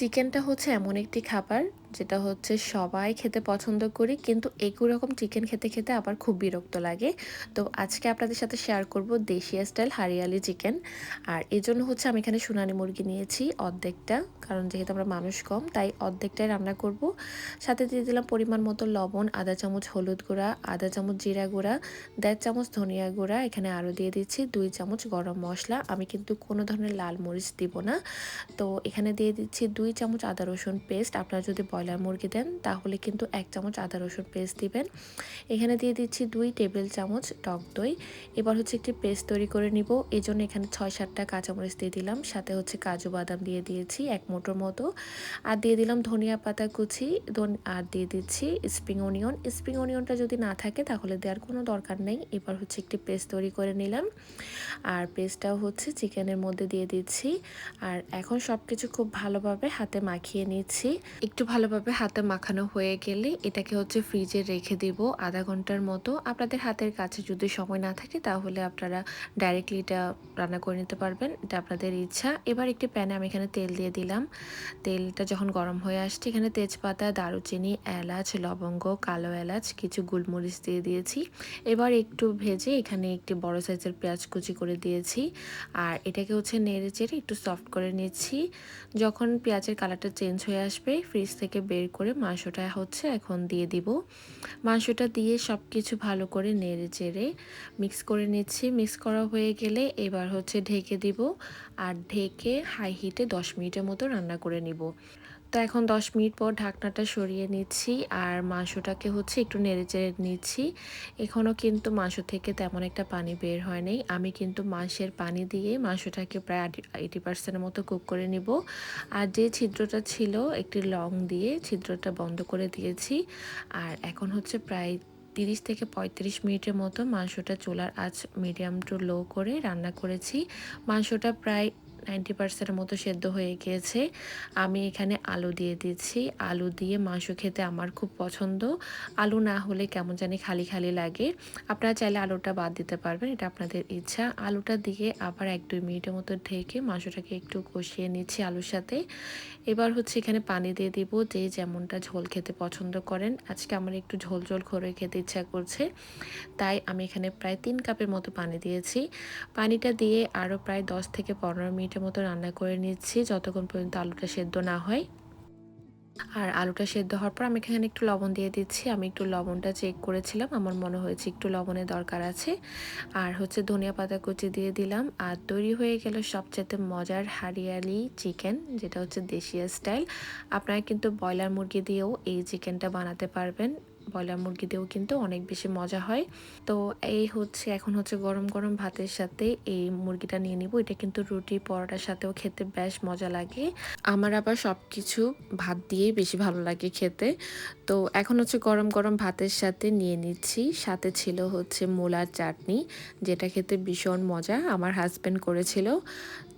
চিকেনটা হচ্ছে এমন একটি খাবার যেটা হচ্ছে সবাই খেতে পছন্দ করি, কিন্তু একই রকম চিকেন খেতে খেতে আবার খুব বিরক্ত লাগে। তো আজকে আপনাদের সাথে শেয়ার করব দেশিয়া স্টাইল হারিয়ালি চিকেন। আর এই জন্য হচ্ছে আমি এখানে সোনালি মুরগি নিয়েছি অর্ধেকটা, কারণ যেহেতু আমরা মানুষ কম, তাই অর্ধেকটাই রান্না করব। সাথে দিয়ে দিলাম পরিমাণ মতো লবণ, আধা চামচ হলুদ গুঁড়া, আধা চামচ জিরা গুঁড়া, দেড় চামচ ধনিয়া গুঁড়া, এখানে আরও দিয়ে দিচ্ছি দুই চামচ গরম মশলা। আমি কিন্তু কোনো ধরনের লাল মরিচ দিব না। তো এখানে দিয়ে দিচ্ছি দুই চামচ আদা রসুন পেস্ট আপনারা যদি ব্রয়লার মুরগি দেন, তাহলে কিন্তু এক চামচ আদা রসুন পেস্ট দিবেন। এখানে দিয়ে দিচ্ছি দুই টেবিল চামচ টক দই। এবার হচ্ছে একটি পেস্ট তৈরি করে নিব। এই জন্য এখানে ছয় সাতটা কাঁচামরিচ দিয়ে দিলাম। সাথে হচ্ছে কাজু বাদাম দিয়ে দিয়েছি এক মোটোর মতো। আর দিয়ে দিলাম ধনিয়া পাতা কুচি আর দিয়ে দিচ্ছি স্প্রিং অনিয়ন স্প্রিং অনিয়নটা যদি না থাকে, তাহলে দেওয়ার কোনো দরকার নেই। এবার হচ্ছে একটি পেস্ট তৈরি করে নিলাম। আর পেস্টটাও হচ্ছে চিকেনের মধ্যে দিয়ে দিচ্ছি। আর এখন সব কিছু খুব ভালোভাবে হাতে মাখিয়ে নিচ্ছি। একটু ভালোভাবে হাতে মাখানো হয়ে গেলে এটাকে হচ্ছে ফ্রিজে রেখে দিব আধা ঘণ্টার মতো। আপনাদের হাতের কাছে যদি সময় না থাকে তাহলে আপনারা ডাইরেক্টলি এটা রান্না করে নিতে পারবেন। এটা আপনাদের ইচ্ছা। এবার একটি প্যানে আমি এখানে তেল দিয়ে দিলাম। তেলটা যখন গরম হয়ে আসছে, এখানে তেজপাতা, দারুচিনি, এলাচ, লবঙ্গ, কালো এলাচ, কিছু গোলমরিচ দিয়ে দিয়েছি। এবার একটু ভেজে এখানে একটি বড় সাইজের পেঁয়াজ কুচি করে দিয়েছি। আর এটাকে হচ্ছে নেড়ে চেড়ে একটু সফট করে নিচ্ছি। যখন পেঁয়াজের কালারটা চেঞ্জ হয়ে আসবে। ফ্রিজ থেকে বের করে মাংসটা হচ্ছে এখন দিয়ে দিব। মাংসটা দিয়ে সব কিছু ভালো করে নেড়ে চেড়ে মিক্স করে নিচ্ছি। মিক্স করা হয়ে গেলে এবার হচ্ছে ঢেকে দিব। আর ঢেকে হাই হিটে দশ মিনিটের মতো রান্না করে নিব। তো এখন 10 মিনিট পর ঢাকনাটা সরিয়ে নিচ্ছি আর মাংসটাকে হচ্ছে একটু নেড়ে চেড়ে নিচ্ছি। এখনও কিন্তু মাংস থেকে তেমন একটা পানি বের হয় নাই। আমি কিন্তু মাংসের পানি দিয়ে মাংসটাকে প্রায় এইটি পার্সেন্টের মতো কুক করে নিব। আর যে ছিদ্রটা ছিল একটি লং দিয়ে ছিদ্রটা বন্ধ করে দিয়েছি। আর এখন হচ্ছে প্রায় তিরিশ থেকে পঁয়ত্রিশ মিনিটের মতো মাংসটা চুলার আঁচ মিডিয়াম টু লো করে রান্না করেছি। মাংসটা প্রায় নাইনটি পার্সেন্টের মতো সেদ্ধ হয়ে গিয়েছে। আমি এখানে আলু দিয়ে দিচ্ছি। আলু দিয়ে মাংস খেতে আমার খুব পছন্দ। আলু না হলে কেমন জানি খালি খালি লাগে। আপনারা চাইলে আলুটা বাদ দিতে পারবেন, এটা আপনাদের ইচ্ছা। আলুটা দিয়ে আবার এক দুই মিনিটের মতো ঢেকে মাংসটাকে একটু কষিয়ে নিচ্ছি আলুর সাথে। এবার হচ্ছে এখানে পানি দিয়ে দিব যে যেমনটা ঝোল খেতে পছন্দ করেন। আজকে আমার একটু ঝোল ঝোল করে খেতে ইচ্ছা করছে। তাই আমি এখানে প্রায় তিন কাপের মতো পানি দিয়েছি। পানিটা দিয়ে আরও প্রায় দশ থেকে পনেরো মিনিট মিনিটের মতো রান্না করে নিচ্ছি যতক্ষণ পর্যন্ত আলুটা সেদ্ধ না হয়। আর আলুটা সেদ্ধ হওয়ার পর আমি এখানে একটু লবণ দিয়ে দিচ্ছি। আমি একটু লবণটা চেক করেছিলাম, আমার মনে হয়েছে একটু লবণের দরকার আছে। আর হচ্ছে ধনিয়া পাতা কুচি দিয়ে দিলাম। আর তৈরি হয়ে গেল সবচেয়ে মজার হারিয়ালি চিকেন, যেটা হচ্ছে দেশীয় স্টাইল। আপনারা কিন্তু ব্রয়লার মুরগি দিয়েও এই চিকেনটা বানাতে পারবেন। ব্রয়লার মুরগি দিয়েও কিন্তু অনেক বেশি মজা হয়। তো এই হচ্ছে, এখন হচ্ছে গরম গরম ভাতের সাথে এই মুরগিটা নিয়ে নিব। এটা কিন্তু রুটি, পরোটার সাথেও খেতে বেশ মজা লাগে। আমার আবার সব কিছু ভাত দিয়েই বেশি ভালো লাগে খেতে। তো এখন হচ্ছে গরম গরম ভাতের সাথে নিয়ে নিচ্ছি। সাথে ছিল হচ্ছে মোলার চাটনি, যেটা খেতে ভীষণ মজা। আমার হাজব্যান্ড করেছিল।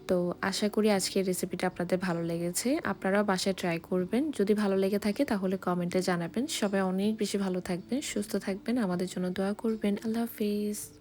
তো আশা করি আজকের রেসিপিটা আপনাদের ভালো লেগেছে। আপনারাও বাসায় ট্রাই করবেন। যদি ভালো লেগে থাকে তাহলে কমেন্টে জানাবেন। সবাই অনেক বেশি ভালো থাকবেন, সুস্থ থাকবেন। আমাদের জন্য দোয়া করবেন। আল্লাহ হাফিজ।